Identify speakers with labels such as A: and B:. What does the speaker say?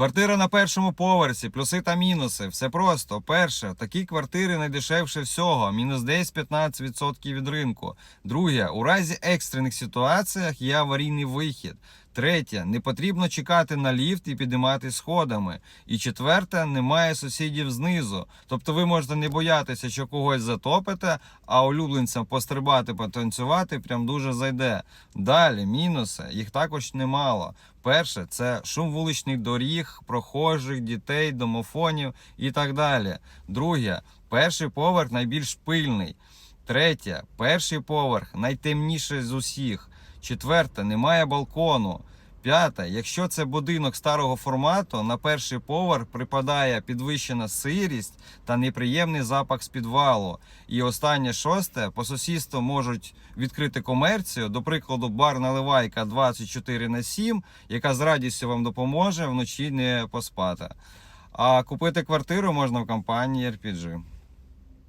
A: Квартира на першому поверсі, плюси та мінуси. Все просто. Перше, такі квартири найдешевше всього, мінус десь 15% від ринку. Друге, у разі екстрених ситуаціях є аварійний вихід. Третє, не потрібно чекати на ліфт і підіймати сходами. І четверте, немає сусідів знизу. Тобто ви можете не боятися, що когось затопите, а улюбленцям пострибати, потанцювати прям дуже зайде. Далі, мінуси, їх також немало. Перше, це шум вуличних доріг, прохожих, дітей, домофонів і так далі. Друге, перший поверх найбільш пильний. Третє, перший поверх найтемніший з усіх. Четверте, немає балкону. П'яте, якщо це будинок старого формату, на перший поверх припадає підвищена сирість та неприємний запах з підвалу. І останнє шосте, по сусідству можуть відкрити комерцію, до прикладу, бар наливайка 24 на 7, яка з радістю вам допоможе вночі не поспати. А купити квартиру можна в компанії RPG.